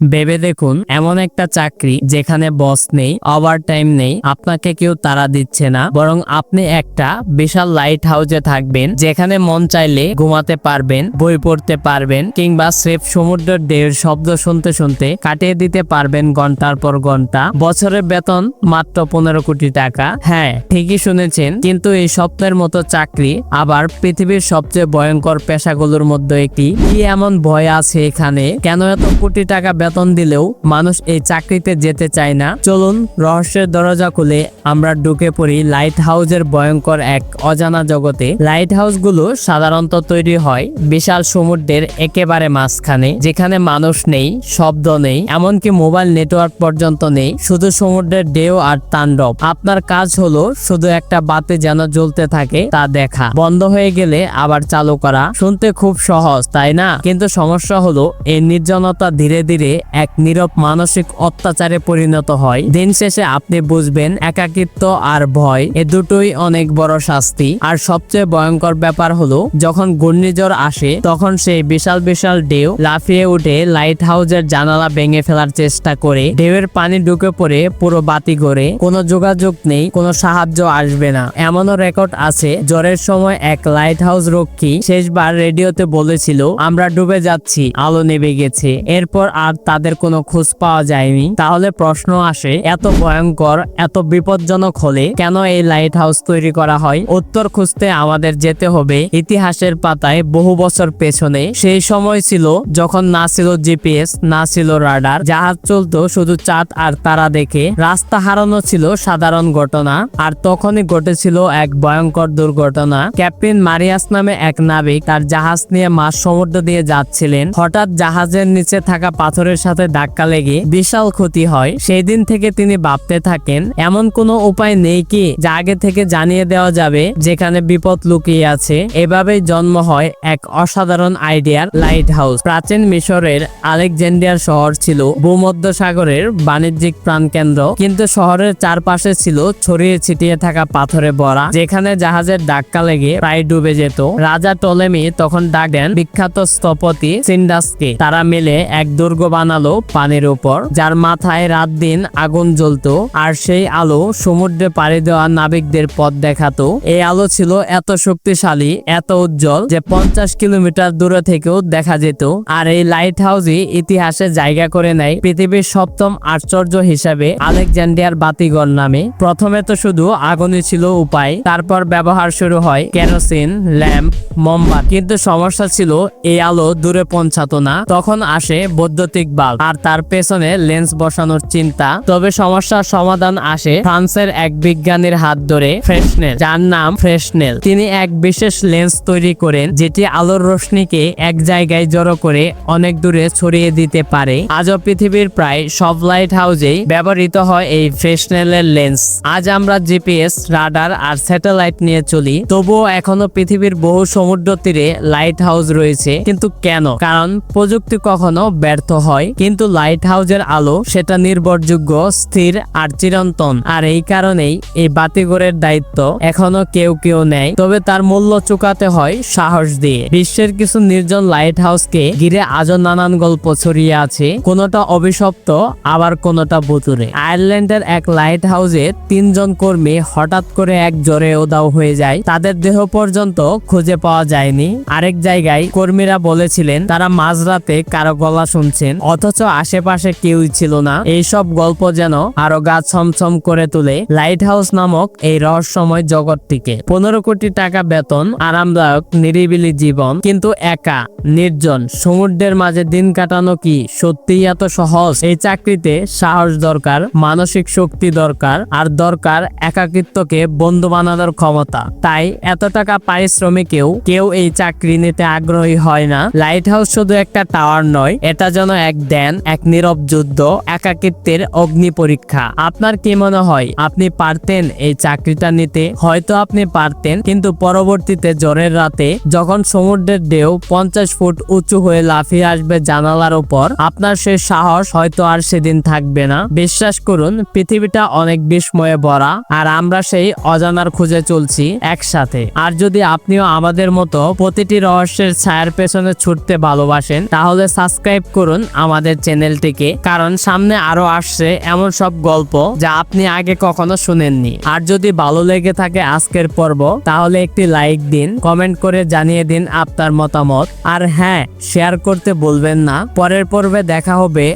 ভেবে দেখুন, এমন একটা চাকরি যেখানে বস নেই ওভার টাইম নেই, আপনাকে কেউ তারা দিচ্ছে না। বরং আপনি একটা বিশাল লাইট হাউসে থাকবেন, যেখানে মন চাইলে ঘুমাতে পারবেন, বই পড়তে পারবেন, কিংবা স্রেফ সমুদ্রের ঢেউর শব্দ শুনতে শুনতে কাটিয়ে দিতে পারবেন ঘণ্টার পর ঘণ্টা। বছরের বেতন মাত্র পনেরো কোটি টাকা। হ্যাঁ ঠিকই শুনেছেন, কিন্তু এই স্বপ্নের মতো চাকরি আবার পৃথিবীর সবচেয়ে ভয়ঙ্কর পেশাগুলোর মধ্যে একটি। কি এমন ভয় আছে এখানে? কেন এত কোটি টাকা বেতন দিলেও মানুষ এই চাকরিতে যেতে চায় না। চলুন, রহস্যের দরজা খুলে আমরা ঢুকে পড়ি লাইট হাউসের ভয়ঙ্কর এক অজানা জগতে। লাইট হাউসগুলো সাধারণত তৈরি হয় বিশাল সমুদ্রের একেবারে মাঝখানে, যেখানে মানুষ নেই, শব্দ নেই, এমনকি মোবাইল নেটওয়ার্ক পর্যন্ত নেই, শুধু সমুদ্রের ঢেউ আর তাণ্ডব। আপনার কাজ হলো শুধু একটা বাতি যেন জ্বলতে থাকে, তা দেখা। বন্ধ হয়ে গেলে আবার চালু করা। শুনতে খুব সহজ, তাই না? কিন্তু সমস্যা হলো, এই নির্জনতা ধীরে ধীরে এক নীরব মানসিক অত্যাচারে পরিণত হয়। দিন শেষে আপনি বুঝবেন, একাকিত্ব আর ভয় এ দুটোই অনেক বড় শাস্তি। আর সবচেয়ে ভয়ঙ্কর ব্যাপার হলো, যখন ঘূর্ণিঝড় আসে, তখন সেই বিশাল বিশাল ঢেউ লাফিয়ে উঠে লাইট হাউসের জানালা ভেঙে ফেলার চেষ্টা করে। ঢেউয়ের পানি ঢুকে পড়ে, পুরো বাতি করে কোনো যোগাযোগ নেই, কোনো সাহায্য আসবে না। এমনও রেকর্ড আছে, জ্বরের সময় এক লাইট হাউস রক্ষী শেষবার রেডিওতে বলেছিল, আমরা ডুবে যাচ্ছি, আলো নেবে গেছে। এরপর আর তাদের কোনো খোঁজ পাওয়া যায়নি। তাহলে প্রশ্ন আসে, এত ভয়ঙ্কর, এত বিপজ্জনক হলে কেন এই লাইট হাউস তৈরি করা হয়? উত্তর খুঁজতে আমাদের যেতে হবে ইতিহাসের পাতায় বহু বছর পেছনে। সেই সময় ছিল, যখন না ছিল জিপিএস না ছিল রাডার জাহাজ চলতো শুধু চাঁদ আর তারা দেখে। রাস্তা হারানো ছিল সাধারণ ঘটনা, আর তখনই ঘটেছিল এক ভয়ঙ্কর দুর্ঘটনা। ক্যাপ্টেন মারিয়াস নামে এক নাবিক তার জাহাজ নিয়ে মাছ সমুদ্র দিয়ে যাচ্ছিলেন। হঠাৎ জাহাজের নিচে থাকা পাথরের সাথে ধাক্কা লেগে বিশাল ক্ষতি হয়। সেই দিন থেকে তিনি ভাবতে থাকেন, এমন কোনো উপায় নেই কি যা আগে থেকে জানিয়ে দেওয়া যাবে, যেখানে বিপদ লুকিয়ে আছে। এভাবেই জন্ম হয় এক অসাধারণ আইডিয়ার লাইট হাউস প্রাচীন মিশরের আলেকজান্ডিয়ার শহর ছিল ভূমধ্য সাগরের বাণিজ্যিক প্রাণকেন্দ্র, কিন্তু শহরের চারপাশে ছিল ছড়িয়ে ছিটিয়ে থাকা পাথরে ভরা, যেখানে জাহাজের ধাক্কা লেগে প্রায় ডুবে যেত। রাজা টলেমি তখন ডাক দেন বিখ্যাত স্থপতি সিন্ডাসকে। তারা মিলে এক দুর্গ বানালো পানির উপর, যার মাথায় রাত দিন আগুন জ্বলতো, আর সেই আলো সমুদ্রে পাড়ি দেওয়া নাবিকদের পথ দেখাতো। এই আলো ছিল এত শক্তিশালী, এত উজ্জ্বল যে পঞ্চাশ কিলোমিটার দূরে থেকেও দেখা যেত। আর এই লাইট হাউসই ইতিহাসে জায়গা করে নেয় পৃথিবীর সপ্তম আশ্চর্য হিসাবে আলেকজান্ডিয়ার বাতিঘর নামে। প্রথমে তো শুধু আগুনই ছিল উপায়, তারপর ব্যবহার শুরু হয় কেরোসিন, ল্যাম্প, মোমবাতি। কিন্তু সমস্যা ছিল, এই আলো দূরে পৌঁছাতো না। তখন আসে বৈদ্যুতিক বাল্ব। আর তার পেছনে লেন্স বসানোর চিন্তা। তবে সমস্যার সমাধান আসে ফ্রান্সের এক বিজ্ঞানীর হাত ধরে, ফ্রেশনেল, যার নাম ফ্রেশনেল। তিনি এক বিশেষ লেন্স তৈরি করেন, যেটি আলোর রশ্মিকে এক জায়গায় জড়ো করে অনেক দূরে ছড়িয়ে দিতে পারে। আজও পৃথিবীর প্রায় সব লাইট হাউসেই ব্যবহৃত হয় এই ফ্রেশনেলের লেন্স। আজ আমরা জিপিএস, রাডার আর স্যাটেলাইট নিয়ে চলি। তবুও এখনও পৃথিবীর বহু সমুদ্র তীরে লাইট হাউস রয়েছে। কিন্তু কেন? কারণ প্রযুক্তি কখনো ব্যর্থ হয় কিন্তু লাইট হাউসের আলো সেটা নির্ভরযোগ্য, স্থির আর চিরন্তন। আর এই কারণেই এই বাতিঘরের দায়িত্ব এখনও কেউ কেউ নেয়। তবে তার মূল্য চুকাতে হয় সাহস দিয়ে। বিশ্বের কিছু নির্জন লাইট হাউসকে ঘিরে আজও নানান গল্প ছড়িয়ে আছে। কোনোটা অভিশপ্ত, আবার কোনোটা বুতুরে আয়ারল্যান্ডের এক লাইট হাউসে তিনজন কর্মী হঠাৎ করে এক জ্বরে উদাও হয়ে যায়। তাদের দেহ পর্যন্ত খুঁজে পাওয়া যায়নি। আরেক জায়গায় কর্মীরা বলেছিলেন, তারা মাঝরাতে কারও গলা শুনছেন। অথচ আশেপাশে কেউই ছিল না। এইসব গল্প যেন আরও গা ছমছম করে তুলে লাইট হাউস নামক এই রহস্যময় জগৎটিকে। পনেরো কোটি টাকা বেতন, আরামদায়ক, নিরিবিলি জীবন, কিন্তু একা, নির্জন, সমুদ্রের মাঝে দিন কাটানো কি সত্যিই এত সহজ? এই চাকরিতে সাহস দরকার, মানসিক শক্তি দরকার, আর দরকার একাকিত্বকে বন্ধু বানানোর ক্ষমতা। তাই এত টাকা পারিশ্রমিকেও কেউ এই চাকরি নিতে আগ্রহী হয় না। লাইট হাউস শুধু একটা টাওয়ার নয়, এটা যেন এক দেন এক নীরব যুদ্ধ, একাকিত্বের অগ্নি পরীক্ষা। আপনার কি মনে হয়, আপনি পারতেন এই চাকরিটা নিতে? হয়তো আপনি পারতেন, কিন্তু পরবর্তীতে জ্বরের রাতে যখন সমুদ্রের ঢেউ পঞ্চাশ ফুট উঁচু হয়ে লাফিয়ে আসবে জানালার উপর আপনার সে সাহস হয়তো আর সেদিন থাকবে না। বিশ্বাস করুন, পৃথিবীটা অনেক বিস্ময়ে ভরা, আর আমরা সেই অজানার খুঁজে চলছি একসাথে। আর যদি আপনিও আমাদের মতো প্রতিটি রহস্যের ছায়ার পেছনে ছুটতে ভালোবাসেন, তাহলে সাবস্ক্রাইব করুন আমার আমাদের চ্যানেলটিকে, কারণ সামনে আরও আসছে এমন সব গল্প যা আপনি আগে কখনো শুনেননি। আর যদি ভালো লেগে থাকে আজকের পর্ব, তাহলে একটি লাইক দিন, কমেন্ট করে জানিয়ে দিন আপনার মতামত। আর হ্যাঁ শেয়ার করতে বলবেন না। পরের পর্বে দেখা হবে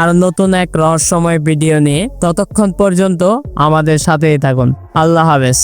আর নতুন এক রহস্যময় ভিডিও নিয়ে। ততক্ষণ পর্যন্ত আমাদের সাথেই থাকুন। আল্লাহ হাফেজ।